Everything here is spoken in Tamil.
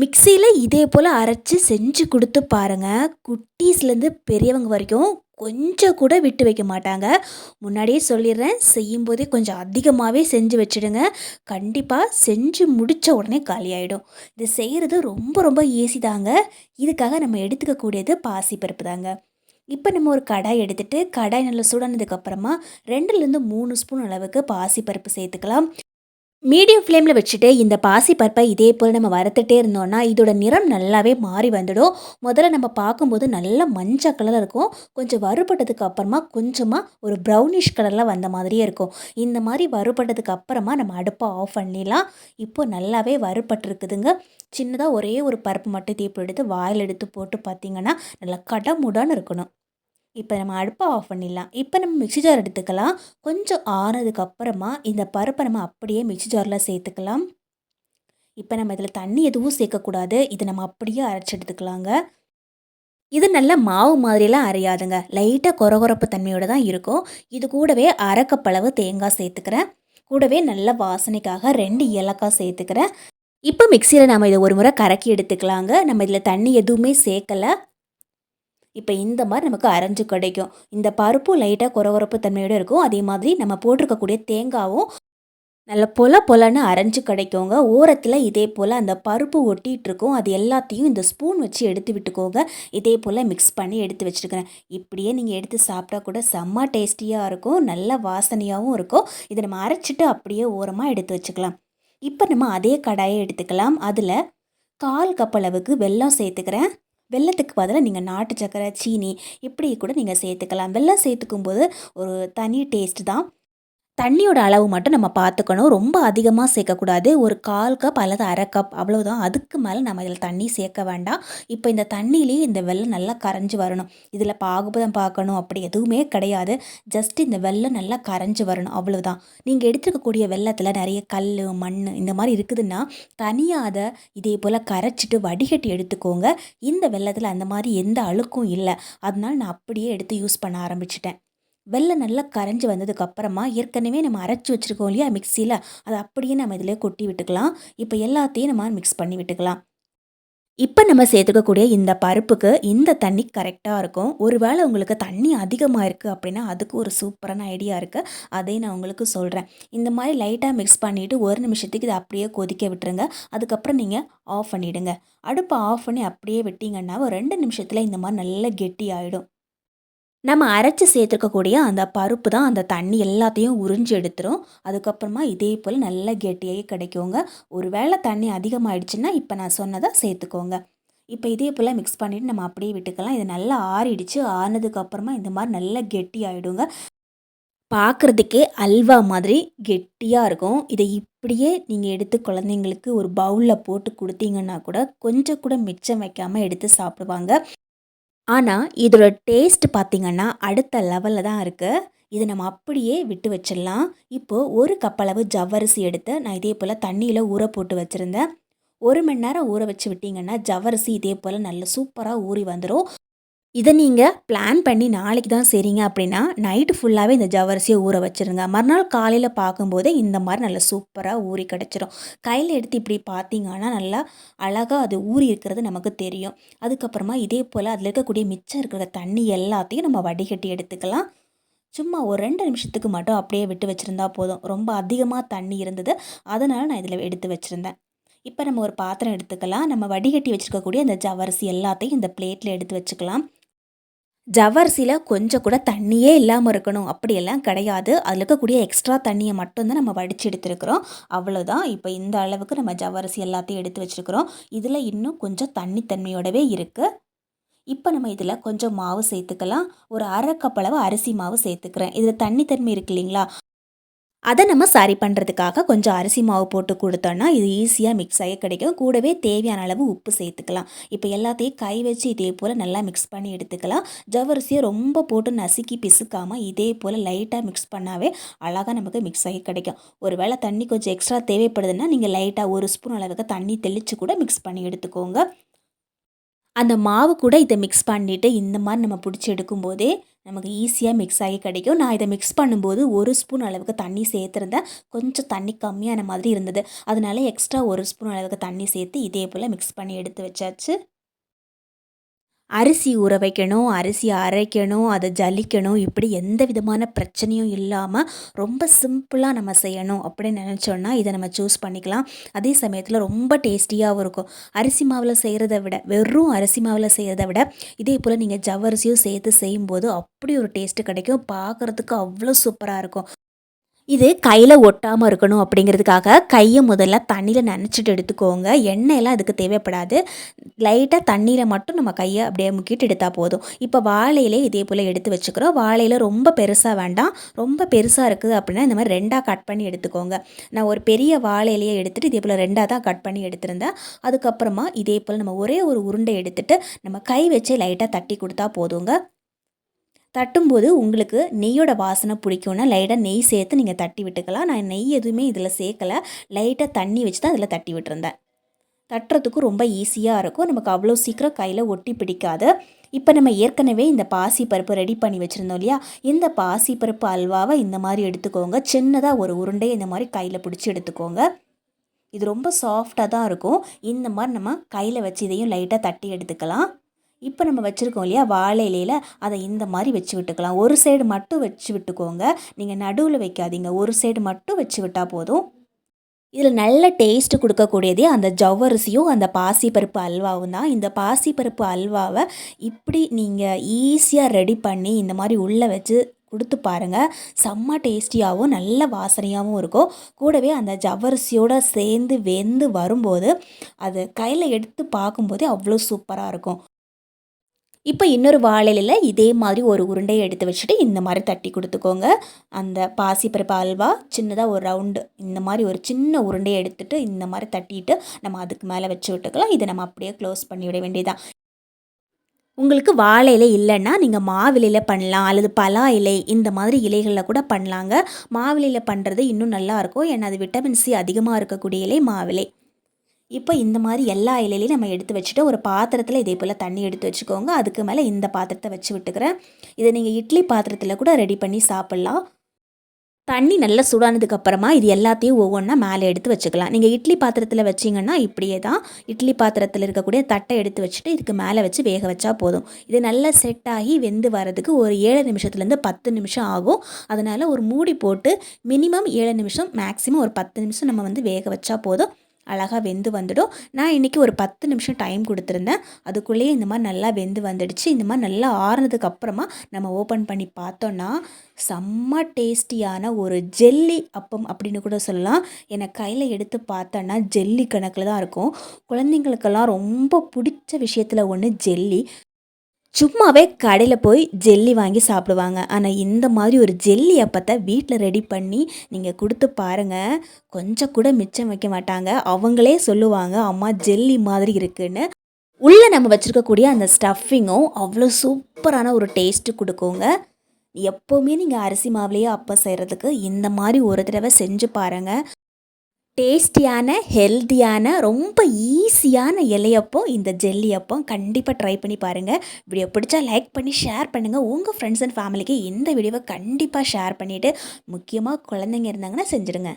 மிக்ஸியில் இதே போல் அரைச்சி செஞ்சு கொடுத்து பாருங்கள் குட்டீஸ்லேருந்து பெரியவங்க வரைக்கும் கொஞ்சம் கூட விட்டு வைக்க மாட்டாங்க. முன்னாடியே சொல்லிடுறேன். செய்யும்போதே கொஞ்சம் அதிகமாகவே செஞ்சு வச்சுடுங்க. கண்டிப்பாக செஞ்சு முடித்த உடனே காலியாகிடும் இது செய்கிறது ரொம்ப ரொம்ப ஈஸி தாங்க. இதுக்காக நம்ம எடுத்துக்கக்கூடியது பாசிப்பருப்பு தாங்க. இப்போ நம்ம ஒரு கடாய் எடுத்துகிட்டு கடாய் நல்லா சுடனதுக்கப்புறமா ரெண்டுலேருந்து மூணு ஸ்பூன் அளவுக்கு பாசிப்பருப்பு சேர்த்துக்கலாம். மீடியம் ஃப்ளேமில் வச்சுட்டு இந்த பாசி பருப்பை இதே போல் நம்ம வறுத்துட்டே இருந்தோம்னா இதோட நிறம் நல்லாவே மாறி வந்துடும். முதல்ல நம்ம பார்க்கும்போது நல்ல மஞ்சள் கலரில் இருக்கும். கொஞ்சம் வறுபட்டதுக்கு அப்புறமா கொஞ்சமாக ஒரு ப்ரௌனிஷ் கலரில் வந்த மாதிரியே இருக்கும். இந்த மாதிரி வறுபட்டதுக்கு அப்புறமா நம்ம அடுப்பை ஆஃப் பண்ணிடலாம். இப்போ நல்லாவே வறுபட்டுருக்குதுங்க. சின்னதாக ஒரே ஒரு பருப்பு மட்டும் தீப்பு எடுத்து வாயில் எடுத்து போட்டு பார்த்திங்கன்னா நல்லா கடமுடான்னு இருக்கணும். இப்போ நம்ம அடுப்பை ஆஃப் பண்ணிடலாம். இப்போ நம்ம மிக்சி ஜார் எடுத்துக்கலாம். கொஞ்சம் ஆறுனதுக்கு அப்புறமா இந்த பருப்பை நம்ம அப்படியே மிக்சி ஜாரில் சேர்த்துக்கலாம். இப்போ நம்ம இதில் தண்ணி எதுவும் சேர்க்கக்கூடாது. இதை நம்ம அப்படியே அரைச்சி எடுத்துக்கலாங்க. இது நல்ல மாவு மாதிரிலாம் அரையாதுங்க. லைட்டாக கொரகொரப்பு தன்மையோடு தான் இருக்கும். இது கூடவே அரைக்கப்பளவு தேங்காய் சேர்த்துக்கிறேன். கூடவே நல்ல வாசனைக்காக ரெண்டு ஏலக்காய் சேர்த்துக்கிறேன். இப்போ மிக்சியில் நம்ம இதை ஒரு முறை கறக்கி எடுத்துக்கலாங்க. நம்ம இதில் தண்ணி எதுவுமே சேர்க்கலை. இப்போ இந்த மாதிரி நமக்கு அரைஞ்சு கிடைக்கும். இந்த பருப்பும் லைட்டாக குறவரப்பு தன்மையோடு இருக்கும். அதே மாதிரி நம்ம போட்டிருக்கக்கூடிய தேங்காவும் நல்ல பொல பொலன்னு அரைஞ்சு கிடைக்கோங்க. ஓரத்தில் இதே போல் அந்த பருப்பு ஒட்டிகிட்டு இருக்கும். அது எல்லாத்தையும் இந்த ஸ்பூன் வச்சு எடுத்து விட்டுக்கோங்க. இதே போல் மிக்ஸ் பண்ணி எடுத்து வச்சுருக்கிறேன். இப்படியே நீங்கள் எடுத்து சாப்பிட்டா கூட செம்ம டேஸ்டியாக இருக்கும். நல்ல வாசனையாகவும் இருக்கும். இதை நம்ம அரைச்சிட்டு அப்படியே ஓரமாக எடுத்து வச்சுக்கலாம். இப்போ நம்ம அதே கடாயை எடுத்துக்கலாம். அதில் கால் கப்பளவுக்கு வெல்லம் சேர்த்துக்கிறேன். வெள்ளத்துக்கு பதிலாக நீங்கள் நாட்டு சக்கரை சீனி இப்படி கூட நீங்கள் சேர்த்துக்கலாம். வெள்ளம் சேர்த்துக்கும் போது ஒரு தனி டேஸ்ட் தான். தண்ணியோட அளவு மட்டும் நம்ம பார்த்துக்கணும். ரொம்ப அதிகமாக சேர்க்கக்கூடாது. ஒரு கால் கப் அல்லது அரை கப் அவ்வளோதான் அதுக்கு மேலே நம்ம இதில் தண்ணி சேர்க்க வேண்டாம். இப்போ இந்த தண்ணியிலேயே இந்த வெள்ளம் நல்லா கரைஞ்சி வரணும். இதில் பாகுபதம் பார்க்கணும். அப்படி எதுவுமே கிடையாது. ஜஸ்ட் இந்த வெள்ளம் நல்லா கரைஞ்சி வரணும். அவ்வளோதான் நீங்கள் எடுத்துக்கக்கூடிய வெள்ளத்தில் நிறைய கல் மண் இந்த மாதிரி இருக்குதுன்னா தனியாக அதை இதே போல் கரைச்சிட்டு வடிகட்டி எடுத்துக்கோங்க. இந்த வெள்ளத்தில் அந்த மாதிரி எந்த அழுக்கும் இல்லை. அதனால நான் அப்படியே எடுத்து யூஸ் பண்ண ஆரம்பிச்சிட்டேன். வெள்ளம் நல்லா கரைஞ்சி வந்ததுக்கப்புறமா ஏற்கனவே நம்ம அரைச்சி வச்சுருக்கோம் இல்லையா மிக்சியில் அதை அப்படியே நம்ம இதில் கொட்டி விட்டுக்கலாம். இப்போ எல்லாத்தையும் நம்ம மிக்ஸ் பண்ணி விட்டுக்கலாம். இப்போ நம்ம சேர்த்துக்கக்கூடிய இந்த பருப்புக்கு இந்த தண்ணி கரெக்டாக இருக்கும். ஒருவேளை உங்களுக்கு தண்ணி அதிகமாக இருக்குது அப்படின்னா அதுக்கு ஒரு சூப்பரான ஐடியா இருக்குது அதையும் நான் உங்களுக்கு சொல்கிறேன் இந்த மாதிரி லைட்டாக மிக்ஸ் பண்ணிவிட்டு ஒரு நிமிஷத்துக்கு இதை அப்படியே கொதிக்க விட்டுருங்க. அதுக்கப்புறம் நீங்கள் ஆஃப் பண்ணிவிடுங்க அடுப்பை ஆஃப் பண்ணி அப்படியே விட்டிங்கன்னா ஒரு ரெண்டு நிமிஷத்தில் இந்த மாதிரி நல்லா கெட்டி ஆகிடும் நம்ம அரைச்சி சேர்த்துருக்கக்கூடிய அந்த பருப்பு தான் அந்த தண்ணி எல்லாத்தையும் உறிஞ்சி எடுத்துரும். அதுக்கப்புறமா இதே போல் நல்ல கெட்டியாகி கிடைக்குங்க. ஒரு வேளை தண்ணி அதிகமாகிடுச்சுன்னா இப்போ நான் சொன்னதை சேர்த்துக்கோங்க. இப்போ இதே போல் மிக்ஸ் பண்ணிவிட்டு நம்ம அப்படியே விட்டுக்கலாம். இது நல்லா ஆறிடுச்சு. ஆறினதுக்கப்புறமா இந்த மாதிரி நல்லா கெட்டி ஆகிடுங்க பார்க்குறதுக்கே அல்வா மாதிரி கெட்டியாக இருக்கும். இதை இப்படியே நீங்கள் எடுத்து குழந்தைங்களுக்கு ஒரு பவுலில் போட்டு கொடுத்தீங்கன்னா கூட கொஞ்சம் கூட மிச்சம் வைக்காமல் எடுத்து சாப்பிடுவாங்க. ஆனால் இதோட டேஸ்ட் பார்த்திங்கன்னா அடுத்த லெவலில் தான் இருக்குது இதை நம்ம அப்படியே விட்டு வச்சிடலாம். இப்போது ஒரு கப்பளவு ஜவ்வரிசி எடுத்து நான் இதே போல் தண்ணியில் ஊற போட்டு வச்சுருந்தேன். ஒரு மணி நேரம் ஊற வச்சு விட்டிங்கன்னா ஜவ்வரிசி இதே போல் நல்ல சூப்பராக ஊறி வந்துடும் இதை நீங்கள் பிளான் பண்ணி நாளைக்கு தான் செய்கிறீங்க அப்படின்னா நைட்டு ஃபுல்லாகவே இந்த ஜவரிசியை ஊற வச்சுருங்க. மறுநாள் காலையில் பார்க்கும்போதே இந்த மாதிரி நல்லா சூப்பராக ஊறி கிடச்சிரும். கையில் எடுத்து இப்படி பார்த்தீங்கன்னா நல்லா அழகாக அது ஊறி இருக்கிறது நமக்கு தெரியும். அதுக்கப்புறமா இதே போல் அதில் இருக்கக்கூடிய மிச்சம் இருக்கிற தண்ணி எல்லாத்தையும் நம்ம வடிகட்டி எடுத்துக்கலாம். சும்மா ஒரு ரெண்டு நிமிஷத்துக்கு மட்டும் அப்படியே விட்டு வச்சுருந்தா போதும். ரொம்ப அதிகமாக தண்ணி இருந்தது. அதனால் நான் இதில் எடுத்து வச்சுருந்தேன். இப்போ நம்ம ஒரு பாத்திரம் எடுத்துக்கலாம். நம்ம வடிகட்டி வச்சுருக்கக்கூடிய அந்த ஜவரிசி எல்லாத்தையும் இந்த பிளேட்டில் எடுத்து வச்சுக்கலாம். ஜவ்வரிசியில் கொஞ்சம் கூட தண்ணியே இல்லாமல் இருக்கணும். அப்படியெல்லாம் கிடையாது. அதில் இருக்கக்கூடிய எக்ஸ்ட்ரா தண்ணியை மட்டும்தான் நம்ம வடித்து எடுத்துருக்குறோம். அவ்வளோதான் இப்போ இந்த அளவுக்கு நம்ம ஜவ்வரிசி எல்லாத்தையும் எடுத்து வச்சுருக்குறோம். இதில் இன்னும் கொஞ்சம் தண்ணி தன்மையோடவே இருக்குது இப்போ நம்ம இதில் கொஞ்சம் மாவு சேர்த்துக்கலாம். ஒரு அரை கப்பளவு அரிசி மாவு சேர்த்துக்கிறேன். இதில் தண்ணி தன்மை இருக்கு இல்லைங்களா? அதை நம்ம சரி பண்ணுறதுக்காக கொஞ்சம் அரிசி மாவு போட்டு கொடுத்தோன்னா இது ஈஸியாக மிக்ஸ் ஆகி கிடைக்கும். கூடவே தேவையான அளவு உப்பு சேர்த்துக்கலாம். இப்போ எல்லாத்தையும் கை வச்சு இதே போல் நல்லா மிக்ஸ் பண்ணி எடுத்துக்கலாம். ஜவ்வரிசியை ரொம்ப போட்டு நசுக்கி பிசுக்காமல் இதே போல் லைட்டாக மிக்ஸ் பண்ணாவே அழகாக நமக்கு மிக்ஸ் ஆகி கிடைக்கும். ஒரு வேளை தண்ணி கொஞ்சம் எக்ஸ்ட்ரா தேவைப்படுதுன்னா நீங்கள் லைட்டாக ஒரு ஸ்பூன் அளவுக்கு தண்ணி தெளித்து கூட மிக்ஸ் பண்ணி எடுத்துக்கோங்க. அந்த மாவு கூட இதை மிக்ஸ் பண்ணிவிட்டு இந்த மாதிரி நம்ம பிடிச்சி எடுக்கும்போதே நமக்கு ஈஸியாக மிக்ஸ் ஆகி கிடைக்கும். நான் இதை மிக்ஸ் பண்ணும்போது ஒரு ஸ்பூன் அளவுக்கு தண்ணி சேர்த்துருந்தேன். கொஞ்சம் தண்ணி கம்மியான மாதிரி இருந்தது. அதனால எக்ஸ்ட்ரா ஒரு ஸ்பூன் அளவுக்கு தண்ணி சேர்த்து இதே போல் மிக்ஸ் பண்ணி எடுத்து வச்சாச்சு. அரிசி ஊற வைக்கணும் அரிசி அரைக்கணும் அதை ஜலிக்கணும். இப்படி எந்த விதமான பிரச்சனையும் இல்லாமல் ரொம்ப சிம்பிளாக நம்ம செய்யணும் அப்படின்னு நினச்சோன்னா இதை நம்ம சூஸ் பண்ணிக்கலாம். அதே சமயத்தில் ரொம்ப டேஸ்டியாகவும் இருக்கும். அரிசி மாவில் செய்கிறத விட வெறும் அரிசி மாவில் செய்கிறத விட இதே போல் நீங்கள் ஜவ்வரிசியும் சேர்த்து செய்யும்போது அப்படி ஒரு டேஸ்ட்டு கிடைக்கும். பார்க்குறதுக்கு அவ்வளோ சூப்பராக இருக்கும். இது கையில் ஒட்டாமல் இருக்கணும் அப்படிங்கிறதுக்காக கையை முதல்ல தண்ணியில் நினச்சிட்டு எடுத்துக்கோங்க. எண்ணெயெல்லாம் அதுக்கு தேவைப்படாது. லைட்டாக தண்ணியில் மட்டும் நம்ம கையை அப்படியே முக்கிட்டு எடுத்தால் போதும். இப்போ வாழையிலே இதே போல் எடுத்து வச்சுக்கிறோம். வாழையில் ரொம்ப பெருசாக வேண்டாம். ரொம்ப பெருசாக இருக்குது அப்படின்னா இந்த மாதிரி ரெண்டாக கட் பண்ணி எடுத்துக்கோங்க. நான் ஒரு பெரிய வாழையிலையே எடுத்துகிட்டு இதே போல் ரெண்டாக தான் கட் பண்ணி எடுத்திருந்தேன். அதுக்கப்புறமா இதே போல் நம்ம ஒரே ஒரு உருண்டை எடுத்துகிட்டு நம்ம கை வச்சு லைட்டாக தட்டி கொடுத்தா போதுங்க. தட்டும்போது உங்களுக்கு நெய்யோட வாசனை பிடிக்கும்னா லைட்டாக நெய் சேர்த்து நீங்கள் தட்டி விட்டுக்கலாம். நான் நெய் எதுவுமே இதில் சேர்க்கலை. லைட்டாக தண்ணி வச்சு தான் அதில் தட்டி விட்டுருந்தேன். தட்டுறதுக்கும் ரொம்ப ஈஸியாக இருக்கும். நமக்கு அவ்வளோ சீக்கிரம் கையில் ஒட்டி பிடிக்காது. இப்போ நம்ம ஏற்கனவே இந்த பாசி பருப்பு ரெடி பண்ணி வச்சுருந்தோம் இல்லையா? இந்த பாசி பருப்பு அல்வாவை இந்த மாதிரி எடுத்துக்கோங்க. சின்னதாக ஒரு உருண்டை இந்த மாதிரி கையில் பிடிச்சி எடுத்துக்கோங்க. இது ரொம்ப சாஃப்டாக தான் இருக்கும். இந்த மாதிரி நம்ம கையில் வச்சு இதையும் லைட்டாக தட்டி எடுத்துக்கலாம். இப்போ நம்ம வச்சுருக்கோம் இல்லையா? வாழை இலையில் அதை இந்த மாதிரி வச்சு விட்டுக்கலாம். ஒரு சைடு மட்டும் வச்சு விட்டுக்கோங்க. நீங்கள் நடுவில் வைக்காதீங்க. ஒரு சைடு மட்டும் வச்சு விட்டால் போதும். இதில் நல்ல டேஸ்ட்டு கொடுக்கக்கூடியதே அந்த ஜவ்வரிசியும் அந்த பாசிப்பருப்பு அல்வாவும் தான். இந்த பாசிப்பருப்பு அல்வாவை இப்படி நீங்கள் ஈஸியாக ரெடி பண்ணி இந்த மாதிரி உள்ளே வச்சு கொடுத்து பாருங்கள் செம்ம டேஸ்டியாகவும் நல்ல வாசனையாகவும் இருக்கும். கூடவே அந்த ஜவ்வரிசியோடு சேர்ந்து வெந்து வரும்போது அது கையில் எடுத்து பார்க்கும்போதே அவ்வளோ சூப்பராக இருக்கும். இப்போ இன்னொரு வாழையில் இதே மாதிரி ஒரு உருண்டையை எடுத்து வச்சுட்டு இந்த மாதிரி தட்டி கொடுத்துக்கோங்க. அந்த பாசிப்பருப்பு அல்வா சின்னதாக ஒரு ரவுண்டு இந்த மாதிரி ஒரு சின்ன உருண்டையை எடுத்துகிட்டு இந்த மாதிரி தட்டிட்டு நம்ம அதுக்கு மேலே வச்சு விட்டுக்கலாம். இதை நம்ம அப்படியே க்ளோஸ் பண்ணிவிட வேண்டியதுதான். வேண்டியதான் உங்களுக்கு வாழை இலை இல்லைன்னா நீங்கள் மாவிலையில் பண்ணலாம் அல்லது பலா இலை இந்த மாதிரி இலைகளில் கூட பண்ணலாங்க. மாவிலையில் பண்ணுறது இன்னும் நல்லாயிருக்கும் ஏன்னா அது விட்டமின் சி அதிகமாக இருக்கக்கூடிய இலை மாவிலை. இப்போ இந்த மாதிரி எல்லா இலையிலையும் நம்ம எடுத்து வச்சுட்டு ஒரு பாத்திரத்தில் இதே போல் தண்ணி எடுத்து வச்சுக்கோங்க. அதுக்கு மேலே இந்த பாத்திரத்தை வச்சு விட்டுக்கிறேன். இதை நீங்கள் இட்லி பாத்திரத்தில் கூட ரெடி பண்ணி சாப்பிட்லாம். தண்ணி நல்லா சூடானதுக்கப்புறமா இது எல்லாத்தையும் ஒவ்வொன்றா மேலே எடுத்து வச்சுக்கலாம். நீங்கள் இட்லி பாத்திரத்தில் வச்சிங்கன்னா இப்படியே தான். இட்லி பாத்திரத்தில் இருக்கக்கூடிய தட்டை எடுத்து வச்சுட்டு இதுக்கு மேலே வச்சு வேக வச்சா போதும். இது நல்லா செட் ஆகி வெந்து வரதுக்கு ஒரு ஏழு நிமிஷத்துலேருந்து பத்து நிமிஷம் ஆகும். அதனால் ஒரு மூடி போட்டு மினிமம் ஏழு நிமிஷம் மேக்ஸிமம் ஒரு பத்து நிமிஷம் நம்ம வந்து வேக வச்சா போதும். அழகாக வெந்து வந்துடும். நான் இன்றைக்கி ஒரு பத்து நிமிஷம் டைம் கொடுத்துருந்தேன். அதுக்குள்ளேயே இந்த மாதிரி நல்லா வெந்து வந்துடுச்சு. இந்த மாதிரி நல்லா ஆறுனதுக்கு அப்புறமா நம்ம ஓப்பன் பண்ணி பார்த்தோன்னா செம்ம டேஸ்டியான ஒரு ஜெல்லி அப்பம் அப்படின்னு கூட சொல்லலாம். எனக்கு கையில் எடுத்து பார்த்தோன்னா ஜெல்லி கணக்கில் தான் இருக்கும். குழந்தைங்களுக்கெல்லாம் ரொம்ப பிடிச்ச விஷயத்தில் ஒன்று ஜெல்லி. சும்மாவே கடையில் போய் ஜெல்லி வாங்கி சாப்பிடுவாங்க. ஆனால் இந்த மாதிரி ஒரு ஜெல்லி அப்பத்தை வீட்டில் ரெடி பண்ணி நீங்கள் கொடுத்து பாருங்கள் கொஞ்சம் கூட மிச்சம் வைக்க மாட்டாங்க. அவங்களே சொல்லுவாங்க அம்மா ஜெல்லி மாதிரி இருக்குன்னு. உள்ளே நம்ம வச்சுருக்கக்கூடிய அந்த ஸ்டஃபிங்கும் அவ்வளோ சூப்பரான ஒரு டேஸ்ட்டு கொடுக்குங்க. எப்போவுமே நீங்கள் அரிசி மாவுலேயே அப்பம் செய்கிறதுக்கு இந்த மாதிரி ஒரு தடவை செஞ்சு பாருங்கள் டேஸ்டியான ஹெல்த்தியான ரொம்ப ஈஸியான இலையப்பம் இந்த ஜெல்லி அப்பம் கண்டிப்பாக ட்ரை பண்ணி பாருங்கள் வீடியோ பிடிச்சா லைக் பண்ணி ஷேர் பண்ணுங்கள் உங்கள் ஃப்ரெண்ட்ஸ் அண்ட் ஃபேமிலிக்கு இந்த வீடியோவை கண்டிப்பாக ஷேர் பண்ணிவிட்டு முக்கியமாக குழந்தைங்க இருந்தாங்கன்னா செஞ்சுடுங்க.